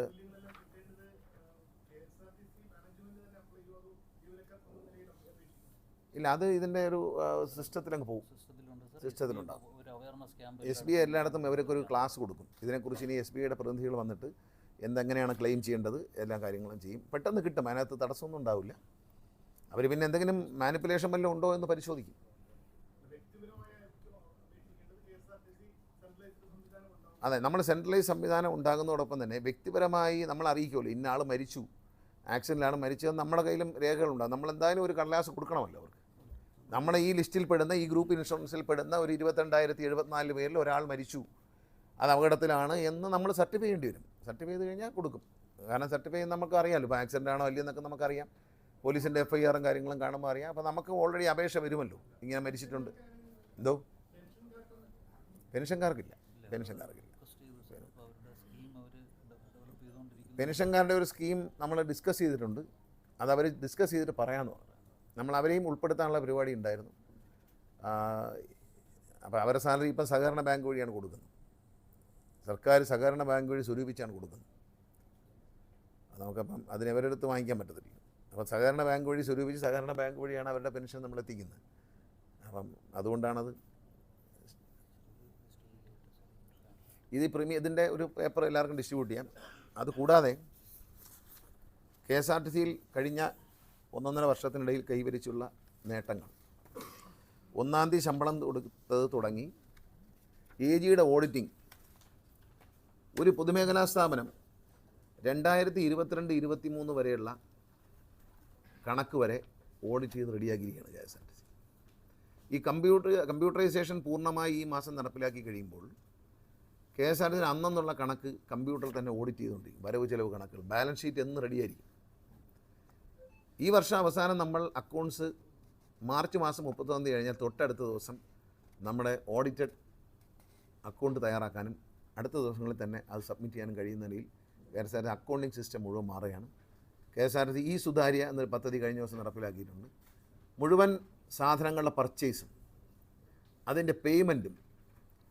ഇല്ല അത് ഇതിന്റെ ഒരു സിസ്റ്റത്തിലങ്ങ് പോകും. സിസ്റ്റത്തിലുണ്ടാവും. എസ് ബി ഐ എല്ലായിടത്തും അവരൊക്കെ ഒരു ക്ലാസ് കൊടുക്കും. ഇതിനെക്കുറിച്ച് ഇനി എസ് ബി ഐയുടെ പ്രതിനിധികൾ വന്നിട്ട് എന്തെങ്ങനെയാണ് ക്ലെയിം ചെയ്യേണ്ടത് എല്ലാ കാര്യങ്ങളും ചെയ്യും. പെട്ടെന്ന് കിട്ടും അതിനകത്ത് തടസ്സമൊന്നും ഉണ്ടാവില്ല. അവർ പിന്നെ എന്തെങ്കിലും മാനിപ്പുലേഷൻ വല്ലതും ഉണ്ടോ എന്ന് പരിശോധിക്കും. അതെ നമ്മൾ സെൻട്രലൈസ് സംവിധാനം ഉണ്ടാകുന്നതോടൊപ്പം തന്നെ വ്യക്തിപരമായി നമ്മൾ അറിയിക്കുമല്ലോ ഇന്ന ആൾ മരിച്ചു ആക്സിഡന്റിലാണ് മരിച്ചതെന്ന് നമ്മുടെ കയ്യിലും രേഖകളുണ്ടാകും നമ്മൾ എന്തായാലും ഒരു കടലാസ് കൊടുക്കണമല്ലോ അവർക്ക്. നമ്മുടെ ഈ ലിസ്റ്റിൽ പെടുന്ന ഈ ഗ്രൂപ്പ് ഇൻഷുറൻസിൽ പെടുന്ന ഒരു ഇരുപത്തിരണ്ടായിരത്തി എഴുപത്തിനാല് പേരിൽ ഒരാൾ മരിച്ചു. അത് അപകടത്തിലാണ് എന്ന് നമ്മൾ സർട്ടിഫൈ ചെയ്യേണ്ടി വരും. സർട്ടിഫൈ ചെയ്ത് കഴിഞ്ഞാൽ കൊടുക്കും. കാരണം സർട്ടിഫൈ ചെയ്യുന്ന നമുക്ക് അറിയാമല്ലോ ഇപ്പോൾ ആക്സിഡന്റ് ആണോ അല്ലേ എന്നൊക്കെ നമുക്കറിയാം. പോലീസിന്റെ എഫ് ഐ ആറും കാര്യങ്ങളും കാണുമ്പോൾ അറിയാം. അപ്പോൾ നമുക്ക് ഓൾറെഡി അപേക്ഷ വരുമല്ലോ. ഇങ്ങനെ മരിച്ചിട്ടുണ്ട്. എന്തോ? പെൻഷൻകാർക്കില്ല. പെൻഷൻകാർക്കില്ല. പെൻഷൻകാരുടെ ഒരു സ്കീം നമ്മൾ ഡിസ്കസ് ചെയ്തിട്ടുണ്ട്. അത് അവർ ഡിസ്കസ് ചെയ്തിട്ട് പറയാമെന്ന് പറഞ്ഞു. നമ്മൾ അവരെയും ഉൾപ്പെടുത്താനുള്ള പരിപാടി ഉണ്ടായിരുന്നു. അപ്പോൾ അവരുടെ സാലറി ഇപ്പം സഹകരണ ബാങ്ക് വഴിയാണ് കൊടുക്കുന്നത്. സർക്കാർ സഹകരണ ബാങ്ക് വഴി സ്വരൂപിച്ചാണ് കൊടുക്കുന്നത്. നമുക്കപ്പം അതിന് അവരുടെ അടുത്ത് വാങ്ങിക്കാൻ പറ്റത്തില്ല. അപ്പം സഹകരണ ബാങ്ക് വഴി സ്വരൂപിച്ച് സഹകരണ ബാങ്ക് വഴിയാണ് അവരുടെ പെൻഷൻ നമ്മൾ എത്തിക്കുന്നത്. അപ്പം അതുകൊണ്ടാണത്. ഇത് പ്രീമിയം ഇതിന്റെ ഒരു പേപ്പർ എല്ലാവർക്കും ഡിസ്ട്രിബ്യൂട്ട് ചെയ്യാം. അത് കൂടാതെ കെ എസ് ആർ ടി സിയിൽ കഴിഞ്ഞ ഒന്നൊന്നര വർഷത്തിനിടയിൽ കൈവരിച്ചുള്ള നേട്ടങ്ങൾ. ഒന്നാം തീയതി ശമ്പളം കൊടുത്തത് തുടങ്ങി. എ ജിയുടെ ഓഡിറ്റിംഗ് ഒരു പൊതുമേഖലാ സ്ഥാപനം രണ്ടായിരത്തി ഇരുപത്തിരണ്ട് ഇരുപത്തി മൂന്ന് വരെയുള്ള കണക്ക് വരെ ഓഡിറ്റ് ചെയ്ത് റെഡിയാക്കിയിരിക്കുകയാണ് K S R T C. ഈ കമ്പ്യൂട്ടർ കമ്പ്യൂട്ടറൈസേഷൻ പൂർണമായി ഈ മാസം നടപ്പിലാക്കി കഴിയുമ്പോൾ കെ എസ് ആർ ടി അന്നെന്നുള്ള കണക്ക് കമ്പ്യൂട്ടറിൽ തന്നെ ഓഡിറ്റ് ചെയ്തുകൊണ്ടിരിക്കും. വരവ് ചെലവ് കണക്കുകൾ. ബാലൻസ് ഷീറ്റ് എന്ന് റെഡിയായിരിക്കും. ഈ വർഷം അവസാനം നമ്മൾ അക്കൗണ്ട്സ് മാർച്ച് മാസം മുപ്പത്തൊന്നാം തീയതി കഴിഞ്ഞാൽ തൊട്ടടുത്ത ദിവസം നമ്മുടെ ഓഡിറ്റഡ് അക്കൗണ്ട് തയ്യാറാക്കാനും അടുത്ത ദിവസങ്ങളിൽ തന്നെ അത് സബ്മിറ്റ് ചെയ്യാനും കഴിയുന്ന നിലയിൽ K S R T accounting system മുഴുവൻ മാറുകയാണ്. കെ എസ് ആർ ടി സുതാര്യ എന്നൊരു പദ്ധതി കഴിഞ്ഞ ദിവസം നടപ്പിലാക്കിയിട്ടുണ്ട്. മുഴുവൻ സാധനങ്ങളുടെ പർച്ചേസും അതിന്റെ പേയ്മെന്റും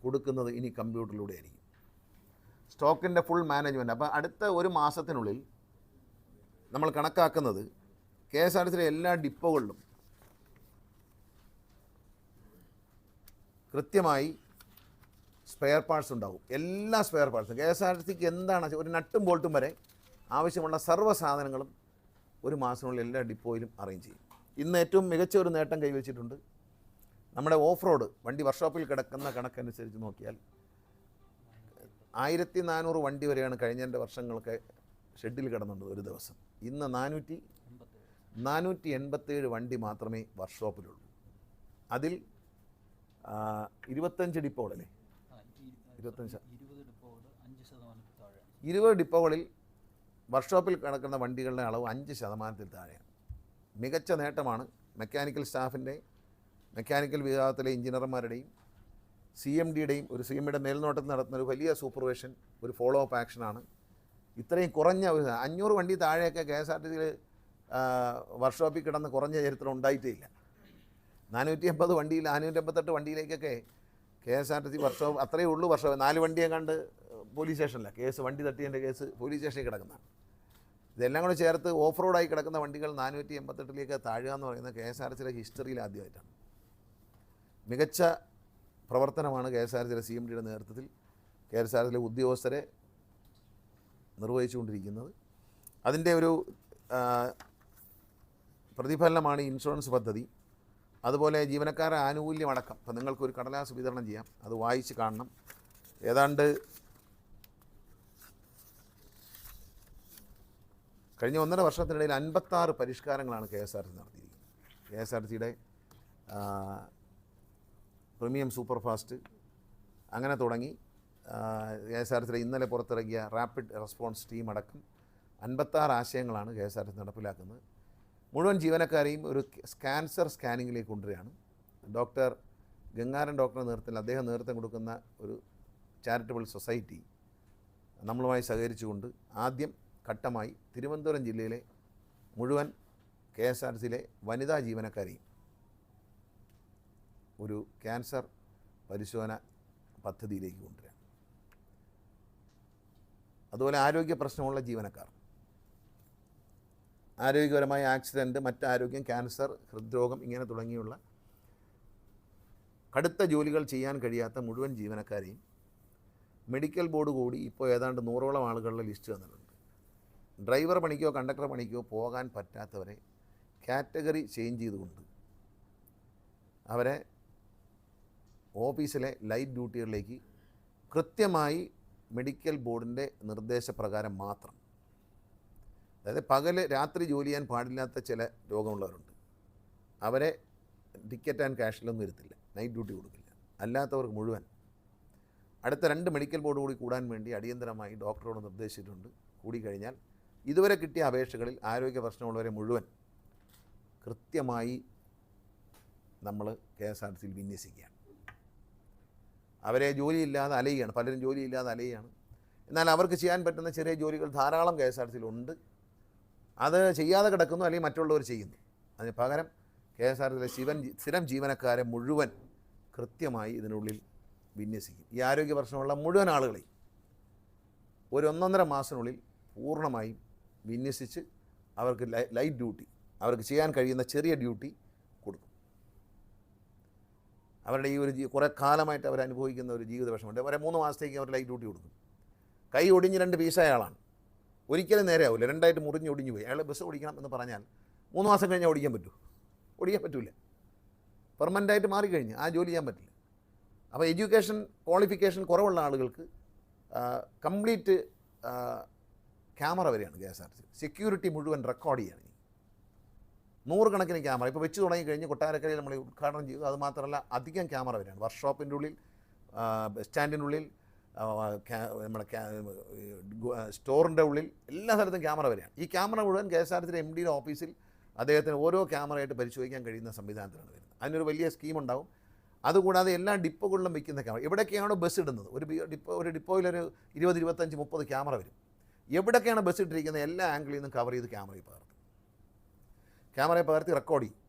കൊടുക്കുന്നത് ഇനി കമ്പ്യൂട്ടറിലൂടെ ആയിരിക്കും. സ്റ്റോക്കിന്റെ ഫുൾ മാനേജ്മെന്റ് അപ്പോൾ അടുത്ത ഒരു മാസത്തിനുള്ളിൽ നമ്മൾ കണക്കാക്കുന്നത് കെ എസ് ആർ ടി സിയിലെ എല്ലാ ഡിപ്പോകളിലും കൃത്യമായി സ്പെയർ പാർട്സ് ഉണ്ടാവും. എല്ലാ സ്പെയർ പാർട്സും കെ എസ് ആർ ടി സിക്ക് എന്താണ് ഒരു നട്ടും ബോൾട്ടും വരെ ആവശ്യമുള്ള സർവ സാധനങ്ങളും ഒരു മാസത്തിനുള്ളിൽ എല്ലാ ഡിപ്പോയിലും അറേഞ്ച് ചെയ്യും. ഇന്ന് ഏറ്റവും മികച്ച ഒരു നേട്ടം കൈവച്ചിട്ടുണ്ട്. നമ്മുടെ ഓഫ് റോഡ് വണ്ടി വർക്ക്ഷോപ്പിൽ കിടക്കുന്ന കണക്കനുസരിച്ച് നോക്കിയാൽ ആയിരത്തി നാനൂറ് വണ്ടി വരെയാണ് കഴിഞ്ഞ വർഷങ്ങളൊക്കെ ഷെഡിൽ കിടന്നുണ്ട് ഒരു ദിവസം. ഇന്ന് നാനൂറ്റി നാനൂറ്റി എൺപത്തേഴ് വണ്ടി മാത്രമേ വർക്ക്ഷോപ്പിലുള്ളൂ. അതിൽ ഇരുപത്തഞ്ച് ഡിപ്പോകളല്ലേ? ഇരുപത്തഞ്ച് ഇരുപത് ഡിപ്പോകളിൽ വർക്ക്ഷോപ്പിൽ കിടക്കുന്ന വണ്ടികളുടെ അളവ് അഞ്ച് ശതമാനത്തിൽ താഴെയാണ്. മികച്ച നേട്ടമാണ് മെക്കാനിക്കൽ സ്റ്റാഫിന്റെ മെക്കാനിക്കൽ വിഭാഗത്തിലെ എഞ്ചിനീയർമാരുടെയും സി എം ഡിയുടെയും ഒരു സി എം ഡിയുടെ മേൽനോട്ടത്തിൽ നടത്തുന്ന ഒരു വലിയ സൂപ്പർവേഷൻ ഒരു ഫോളോ അപ്പ് ആക്ഷനാണ്. ഇത്രയും കുറഞ്ഞ ഒരു അഞ്ഞൂറ് വണ്ടി താഴെയൊക്കെ കെ എസ് ആർ ടി സിയിൽ വർക്ക്ഷോപ്പിൽ കിടന്ന് കുറഞ്ഞ ചരിത്രം ഉണ്ടായിട്ടേ നാനൂറ്റി എൺപത് വണ്ടിയിൽ നാനൂറ്റി എൺപത്തെട്ട് വണ്ടിയിലേക്കൊക്കെ K S R T C workshop അത്രയേ ഉള്ളൂ വർഷം നാല് വണ്ടിയെ കണ്ട് പോലീസ് സ്റ്റേഷനില്ല കേസ് വണ്ടി തട്ടിയതിന്റെ കേസ് പോലീസ് സ്റ്റേഷനിൽ കിടക്കുന്നതാണ്. ഇതെല്ലാം കൂടെ ചേർത്ത് ഓഫ് റോഡായി കിടക്കുന്ന വണ്ടികൾ നാനൂറ്റി എൺപത്തെട്ടിലേക്ക് താഴുക എന്ന് പറയുന്നത് കെ എസ് ആർ സിയിലെ ഹിസ്റ്ററിയിൽ ആദ്യമായിട്ടാണ്. മികച്ച പ്രവർത്തനമാണ് കെ എസ് ആർ സിയിലെ സി എം ഡിയുടെ നേതൃത്വത്തിൽ കെ എസ് ആർ സിയിലെ ഉദ്യോഗസ്ഥരെ നിർവഹിച്ചുകൊണ്ടിരിക്കുന്നത്. അതിന്റെ ഒരു പ്രതിഫലനമാണ് ഇൻഷുറൻസ് പദ്ധതി. അതുപോലെ ജീവനക്കാരുടെ ആനുകൂല്യം അടക്കം ഇപ്പം നിങ്ങൾക്കൊരു കടലാസ് വിതരണം ചെയ്യാം. അത് വായിച്ച് കാണണം. ഏതാണ്ട് കഴിഞ്ഞ ഒന്നര വർഷത്തിനിടയിൽ അൻപത്താറ് പരിഷ്കാരങ്ങളാണ് കെ എസ് ആർ ടി നടത്തിയിരിക്കുന്നത്. കെ എസ് ആർ ടിയുടെ പ്രീമിയം സൂപ്പർ ഫാസ്റ്റ് അങ്ങനെ തുടങ്ങി. കെ എസ് ആർ ടിയുടെ ഇന്നലെ പുറത്തിറങ്ങിയ റാപ്പിഡ് റെസ്പോൺസ് ടീം അടക്കം അൻപത്താറ് ആശയങ്ങളാണ് കെ എസ് ആർ ടി നടപ്പിലാക്കുന്നത്. മുഴുവൻ ജീവനക്കാരെയും ഒരു ക്യാൻസർ സ്കാനിങ്ങിലേക്ക് കൊണ്ടുവരികയാണ്. ഡോക്ടർ ഗംഗാരൻ ഡോക്ടറുടെ നേതൃത്വത്തിൽ അദ്ദേഹം നേതൃത്വം കൊടുക്കുന്ന ഒരു ചാരിറ്റബിൾ സൊസൈറ്റി നമ്മളുമായി സഹകരിച്ചുകൊണ്ട് ആദ്യം ഘട്ടമായി തിരുവനന്തപുരം ജില്ലയിലെ മുഴുവൻ കെ എസ് ആർ സിയിലെ വനിതാ ജീവനക്കാരെയും ഒരു ക്യാൻസർ പരിശോധന പദ്ധതിയിലേക്ക് കൊണ്ടുവരാം അതുപോലെ ആരോഗ്യ പ്രശ്നമുള്ള ജീവനക്കാർ. ആരോഗ്യപരമായ ആക്സിഡന്റ് മറ്റ് ആരോഗ്യം ക്യാൻസർ ഹൃദ്രോഗം ഇങ്ങനെ തുടങ്ങിയുള്ള കടുത്ത ജോലികൾ ചെയ്യാൻ കഴിയാത്ത മുഴുവൻ ജീവനക്കാരെയും മെഡിക്കൽ ബോർഡ് കൂടി ഇപ്പോൾ ഏതാണ്ട് നൂറോളം ആളുകളുടെ ലിസ്റ്റ് തന്നിട്ടുണ്ട്. ഡ്രൈവർ പണിക്കോ കണ്ടക്ടർ പണിക്കോ പോകാൻ പറ്റാത്തവരെ കാറ്റഗറി ചേഞ്ച് ചെയ്തുകൊണ്ട് അവരെ ഓഫീസിലെ ലൈറ്റ് ഡ്യൂട്ടികളിലേക്ക് കൃത്യമായി മെഡിക്കൽ ബോർഡിന്റെ നിർദ്ദേശപ്രകാരം മാത്രം അതായത് പകൽ രാത്രി ജോലി ചെയ്യാൻ പാടില്ലാത്ത ചില രോഗമുള്ളവരുണ്ട്. അവരെ ടിക്കറ്റ് ആൻഡ് ക്യാഷിലൊന്നും ഇരുത്തില്ല. നൈറ്റ് ഡ്യൂട്ടി കൊടുക്കില്ല. അല്ലാത്തവർക്ക് മുഴുവൻ. അടുത്ത രണ്ട് മെഡിക്കൽ ബോർഡ് കൂടി കൂടാൻ വേണ്ടി അടിയന്തരമായി ഡോക്ടറോട് നിർദ്ദേശിച്ചിട്ടുണ്ട്. കൂടിക്കഴിഞ്ഞാൽ ഇതുവരെ കിട്ടിയ അപേക്ഷകളിൽ ആരോഗ്യ പ്രശ്നമുള്ളവരെ മുഴുവൻ കൃത്യമായി നമ്മൾ കെ എസ് ആർ സിയിൽ വിന്യസിക്കുകയാണ്. അവരെ ജോലിയില്ലാതെ അലയുകയാണ്. പലരും ജോലിയില്ലാതെ അലയുകയാണ്. എന്നാൽ അവർക്ക് ചെയ്യാൻ പറ്റുന്ന ചെറിയ ജോലികൾ ധാരാളം കെ എസ് ആർ സിയിലുണ്ട് അത് ചെയ്യാതെ കിടക്കുന്നു അല്ലെങ്കിൽ മറ്റുള്ളവർ ചെയ്യുന്നു. അതിന് പകരം കെ എസ് ആർ സിയിലെ ശിവൻ സ്ഥിരം ജീവനക്കാരെ മുഴുവൻ കൃത്യമായി ഇതിനുള്ളിൽ വിന്യസിക്കും. ഈ ആരോഗ്യ പ്രശ്നമുള്ള മുഴുവൻ ആളുകളെയും ഒരു ഒന്നൊന്നര മാസത്തിനുള്ളിൽ പൂർണമായും വിന്യസിച്ച് അവർക്ക് ലൈറ്റ് ഡ്യൂട്ടി അവർക്ക് ചെയ്യാൻ കഴിയുന്ന ചെറിയ ഡ്യൂട്ടി കൊടുക്കും. അവരുടെ ഈ ഒരു കുറേ കാലമായിട്ട് അവർ അനുഭവിക്കുന്ന ഒരു ജീവിത വിഷമമുണ്ട് അവരെ മൂന്ന് മാസത്തേക്ക് അവർ ലൈറ്റ് ഡ്യൂട്ടി കൊടുക്കും. കൈ ഒടിഞ്ഞ് രണ്ട് പീസായ ആളാണ്. ഒരിക്കലും നേരെ ആവില്ല രണ്ടായിട്ട് മുറിഞ്ഞ് ഒടിഞ്ഞു പോയി. അയാൾ ബസ് ഓടിക്കണം എന്ന് പറഞ്ഞാൽ മൂന്ന് മാസം കഴിഞ്ഞാൽ ഓടിക്കാൻ പറ്റൂ. ഓടിക്കാൻ പറ്റില്ല പെർമനന്റായിട്ട് മാറിക്കഴിഞ്ഞ് ആ ജോലി ചെയ്യാൻ പറ്റില്ല. അപ്പോൾ എഡ്യൂക്കേഷൻ ക്വാളിഫിക്കേഷൻ കുറവുള്ള ആളുകൾക്ക് കംപ്ലീറ്റ് ക്യാമറ വരെയാണ് K S R T security മുഴുവൻ റെക്കോർഡ് ചെയ്യാണ്. നൂറുകണക്കിന് ക്യാമറ. ഇപ്പോൾ വെച്ച് തുടങ്ങി കഴിഞ്ഞ് കൊട്ടാരക്കരയിൽ നമ്മൾ ഉദ്ഘാടനം ചെയ്തു. അത് മാത്രമല്ല അധികം ക്യാമറ വരെയാണ്. വർക്ക്ഷോപ്പിന്റെ ഉള്ളിൽ ബസ് ക്യാ- നമ്മുടെ സ്റ്റോറിന്റെ ഉള്ളിൽ എല്ലാ സ്ഥലത്തും ക്യാമറ വരെയാണ്. ഈ ക്യാമറ മുഴുവൻ K S R T M ഡിയുടെ ഓഫീസിൽ അദ്ദേഹത്തിന് ഓരോ ക്യാമറയായിട്ട് പരിശോധിക്കാൻ കഴിയുന്ന സംവിധാനത്തിലാണ് വരുന്നത്. അതിനൊരു വലിയ സ്കീം ഉണ്ടാവും. അതുകൂടാതെ എല്ലാ ഡിപ്പോകളിലും വയ്ക്കുന്ന ക്യാമറ. എവിടെയൊക്കെയാണോ ബസ് ഇടുന്നത്? ഒരു ഡിപ്പോ ഒരു ഡിപ്പോയിലൊരു ഇരുപത് ഇരുപത്തഞ്ച് മുപ്പത് ക്യാമറ വരും. എവിടെയൊക്കെയാണ് ബസ് ഇട്ടിരിക്കുന്നത്? എല്ലാ ആംഗിളിൽ നിന്നും കവർ ചെയ്ത് ക്യാമറയിൽ പകർത്തും. ക്യാമറയിൽ പകർത്തി റെക്കോർഡ് ചെയ്യും.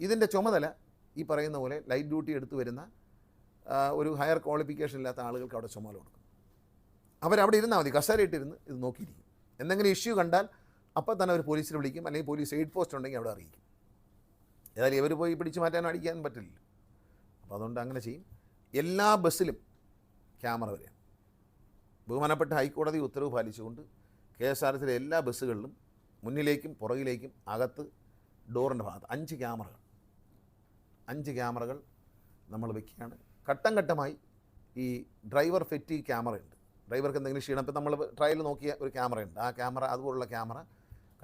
ഇതിന്റെ ചുമതല ഈ പറയുന്ന പോലെ ലൈറ്റ് ഡ്യൂട്ടി എടുത്തു വരുന്ന ഒരു ഹയർ ക്വാളിഫിക്കേഷൻ ഇല്ലാത്ത ആളുകൾക്ക് അവിടെ ചുമതല കൊടുക്കും. അവരവിടെ ഇരുന്നാൽ മതി കസേരയിട്ടിരുന്ന് ഇത് നോക്കിയിരിക്കും. എന്തെങ്കിലും ഇഷ്യൂ കണ്ടാൽ അപ്പം തന്നെ അവർ പോലീസിനെ വിളിക്കും അല്ലെങ്കിൽ പോലീസ് എയ്ഡ് പോസ്റ്റ് ഉണ്ടെങ്കിൽ അവിടെ അറിയിക്കും. ഏതായാലും ഇവർ പോയി പിടിച്ചു മാറ്റാൻ അടിക്കാൻ പറ്റില്ല. അപ്പോൾ അതുകൊണ്ട് അങ്ങനെ ചെയ്യും. എല്ലാ ബസ്സിലും ക്യാമറ വരെയാണ് ബഹുമാനപ്പെട്ട ഹൈക്കോടതി ഉത്തരവ് പാലിച്ചുകൊണ്ട് കെ എസ് ആർ എസിലെ എല്ലാ ബസ്സുകളിലും മുന്നിലേക്കും പുറകിലേക്കും അകത്ത് ഡോറിന്റെ ഭാഗത്ത് അഞ്ച് ക്യാമറകൾ. അഞ്ച് ക്യാമറകൾ നമ്മൾ വെക്കുകയാണ്. ഘട്ടം ഘട്ടമായി ഈ ഡ്രൈവർ ഫെറ്റി ക്യാമറ ഉണ്ട് ഡ്രൈവർക്ക് എന്തെങ്കിലും ക്ഷീണം ഇപ്പം നമ്മൾ ട്രയൽ നോക്കിയ ഒരു ക്യാമറ ഉണ്ട് ആ ക്യാമറ അതുപോലുള്ള ക്യാമറ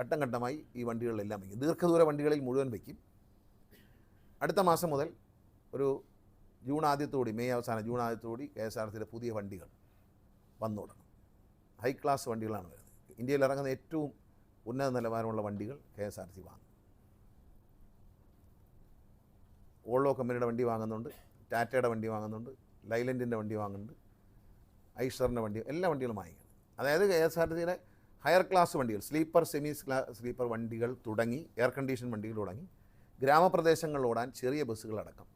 ഘട്ടം ഘട്ടമായി ഈ വണ്ടികളിലെല്ലാം വയ്ക്കും. ദീർഘദൂര വണ്ടികളിൽ മുഴുവൻ വയ്ക്കും. അടുത്ത മാസം മുതൽ ഒരു ജൂൺ ആദ്യത്തോടി മെയ് അവസാനം ജൂൺ ആദ്യത്തോടി കെ എസ് ആർ സിയുടെ പുതിയ വണ്ടികൾ വന്നു തുടങ്ങും. ഹൈ ക്ലാസ് വണ്ടികളാണ് വരുന്നത്. ഇന്ത്യയിൽ ഇറങ്ങുന്ന ഏറ്റവും ഉന്നത നിലവാരമുള്ള വണ്ടികൾ കെ എസ് ആർ സി വാങ്ങും. ഓളോ കമ്പനിയുടെ വണ്ടി വാങ്ങുന്നുണ്ട്. ടാറ്റയുടെ വണ്ടി വാങ്ങുന്നുണ്ട് ലൈലൻഡിന്റെ വണ്ടി വാങ്ങുന്നുണ്ട് ഐഷറിന്റെ വണ്ടി എല്ലാ വണ്ടികളും വാങ്ങിക്കണം അതായത് കെ എസ് ആർ ടിയുടെ ഹയർ ക്ലാസ് വണ്ടികൾ സ്ലീപ്പർ സെമി സ്ലീപ്പർ വണ്ടികൾ തുടങ്ങി എയർ കണ്ടീഷൻ വണ്ടികൾ തുടങ്ങി ഗ്രാമപ്രദേശങ്ങളിൽ ഓടാൻ ചെറിയ ബസ്സുകളടക്കം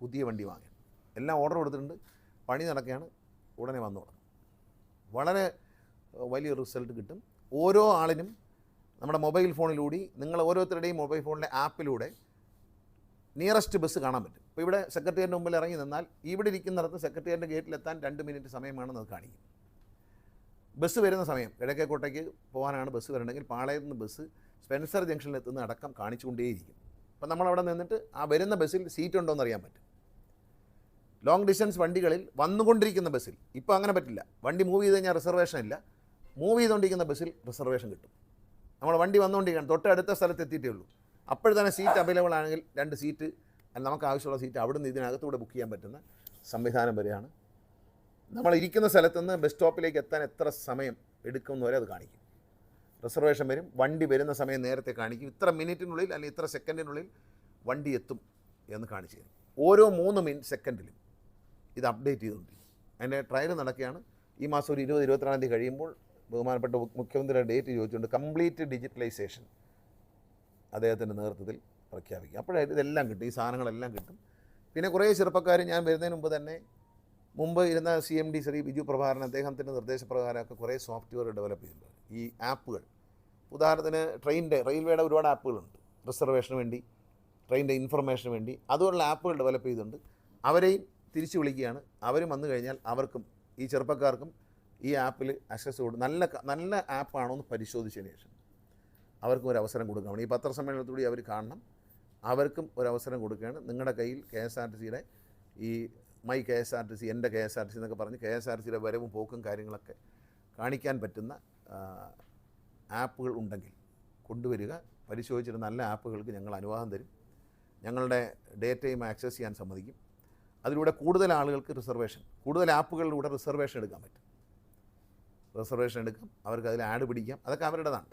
പുതിയ വണ്ടി വാങ്ങി എല്ലാം ഓർഡർ കൊടുത്തിട്ടുണ്ട് പണി നടക്കുകയാണ് ഉടനെ വന്നു തുടങ്ങും. വളരെ വലിയ റിസൾട്ട് കിട്ടും. ഓരോ ആളിനും നമ്മുടെ മൊബൈൽ ഫോണിലൂടി നിങ്ങൾ ഓരോരുത്തരുടെയും മൊബൈൽ ഫോണിലെ ആപ്പിലൂടെ നിയറസ്റ്റ് ബസ് കാണാൻ പറ്റും. ഇപ്പോൾ ഇവിടെ സെക്രട്ടേറിയറ്റിന്റെ മുമ്പിൽ ഇറങ്ങി നിന്നാൽ ഇവിടെ ഇരിക്കുന്നിടത്ത് സെക്രട്ടേറിയറ്റിന്റെ ഗേറ്റിലെത്താൻ രണ്ട് മിനിറ്റ് സമയമാണെന്ന് അത് കാണിക്കും. ബസ് വരുന്ന സമയം കിഴക്കേക്കോട്ടയ്ക്ക് പോകാനാണ് ബസ് വരണമെങ്കിൽ പാളയത്ത് നിന്ന് ബസ് സ്പെൻസർ ജംഗ്ഷനിൽ എത്തുന്ന അടക്കം കാണിച്ചുകൊണ്ടേയിരിക്കും. അപ്പം നമ്മളവിടെ നിന്നിട്ട് ആ വരുന്ന ബസ്സിൽ സീറ്റ് ഉണ്ടോ എന്ന് അറിയാൻ പറ്റും. ലോങ് ഡിസ്റ്റൻസ് വണ്ടികളിൽ വന്നുകൊണ്ടിരിക്കുന്ന ബസ്സിൽ ഇപ്പോൾ അങ്ങനെ പറ്റില്ല. വണ്ടി മൂവ് ചെയ്ത് കഴിഞ്ഞാൽ റിസർവേഷൻ ഇല്ല. മൂവ് ചെയ്തുകൊണ്ടിരിക്കുന്ന ബസ്സിൽ റിസർവേഷൻ കിട്ടും. നമ്മൾ വണ്ടി വന്നുകൊണ്ടിരിക്കുകയാണ് തൊട്ടടുത്ത സ്ഥലത്ത് എത്തിയിട്ടേ ഉള്ളൂ. അപ്പോൾ തന്നെ സീറ്റ് അവൈലബിൾ ആണെങ്കിൽ രണ്ട് സീറ്റ് നമുക്ക് ആവശ്യമുള്ള സീറ്റ് അവിടുന്ന് ഇതിനകത്തൂടെ ബുക്ക് ചെയ്യാൻ പറ്റുന്ന സംവിധാനം വരെയാണ്. നമ്മൾ ഇരിക്കുന്ന സ്ഥലത്തുനിന്ന് ബസ് സ്റ്റോപ്പിലേക്ക് എത്താൻ എത്ര സമയം എടുക്കും വരെ അത് കാണിക്കും. റിസർവേഷൻ വരും വണ്ടി വരുന്ന സമയം നേരത്തെ കാണിക്കും. ഇത്ര മിനിറ്റിനുള്ളിൽ അല്ലെങ്കിൽ ഇത്ര സെക്കൻഡിനുള്ളിൽ വണ്ടി എത്തും എന്ന് കാണിച്ചു തരും. ഓരോ മൂന്ന് മിനിറ്റ് സെക്കൻഡിലും ഇത് അപ്ഡേറ്റ് ചെയ്തുകൊണ്ടിരിക്കും. അതിന്റെ ട്രയൽ നടക്കുകയാണ്. ഈ മാസം ഒരു ഇരുപത് ഇരുപത്തിരണ്ടാം തീയതി കഴിയുമ്പോൾ ബഹുമാനപ്പെട്ട മുഖ്യമന്ത്രിയുടെ ഡേറ്റ് ചോദിച്ചുകൊണ്ട് കംപ്ലീറ്റ് ഡിജിറ്റലൈസേഷൻ അദ്ദേഹത്തിന്റെ നേതൃത്വത്തിൽ പ്രഖ്യാപിക്കും. അപ്പോഴായിട്ട് ഇതെല്ലാം കിട്ടും ഈ സാധനങ്ങളെല്ലാം കിട്ടും. പിന്നെ കുറേ ചെറുപ്പക്കാർ ഞാൻ വരുന്നതിന് മുമ്പ് തന്നെ മുമ്പ് ഇരുന്ന C M D Shri Biju Prabhakaran അദ്ദേഹത്തിന്റെ നിർദ്ദേശപ്രകാരമൊക്കെ കുറേ സോഫ്റ്റ്വെയർ ഡെവലപ്പ് ചെയ്യുന്നുണ്ട് ഈ ആപ്പുകൾ ഉദാഹരണത്തിന് ട്രെയിനിന്റെ റെയിൽവേയുടെ ഒരുപാട് ആപ്പുകളുണ്ട്. റിസർവേഷന് വേണ്ടി ട്രെയിനിന്റെ ഇൻഫർമേഷന് വേണ്ടി അതുപോലുള്ള ആപ്പുകൾ ഡെവലപ്പ് ചെയ്തിട്ടുണ്ട്. അവരെയും തിരിച്ചു വിളിക്കുകയാണ്. അവരും വന്നു കഴിഞ്ഞാൽ അവർക്കും ഈ ചെറുപ്പക്കാർക്കും ഈ ആപ്പിൽ അക്സസ് കൊടുക്കും നല്ല നല്ല ആപ്പാണോ എന്ന് പരിശോധിച്ചതിന് ശേഷം. അവർക്കും ഒരു അവസരം കൊടുക്കണം. ഈ പത്രസമ്മേളനത്തിലൂടെ അവർ കാണണം. അവർക്കും ഒരു അവസരം കൊടുക്കുകയാണ്. നിങ്ങളുടെ കയ്യിൽ കെ എസ് ആർ ടി സിയുടെ ഈ my K S R T C എന്റെ K S R T C എന്നൊക്കെ പറഞ്ഞ് കെ എസ് ആർ ടി സിയുടെ വരവും പോക്കും കാര്യങ്ങളൊക്കെ കാണിക്കാൻ പറ്റുന്ന ആപ്പുകൾ ഉണ്ടെങ്കിൽ കൊണ്ടുവരിക. പരിശോധിച്ചിട്ട് നല്ല ആപ്പുകൾക്ക് ഞങ്ങൾ അനുവാദം തരും. ഞങ്ങളുടെ ഡേറ്റയും ആക്സസ് ചെയ്യാൻ സമ്മതിക്കും. അതിലൂടെ കൂടുതൽ ആളുകൾക്ക് റിസർവേഷൻ കൂടുതൽ ആപ്പുകളിലൂടെ റിസർവേഷൻ എടുക്കാൻ പറ്റും. റിസർവേഷൻ എടുക്കാം. അവർക്ക് അതിൽ ആഡ് പിടിക്കാം. അതൊക്കെ അവരുടേതാണ്.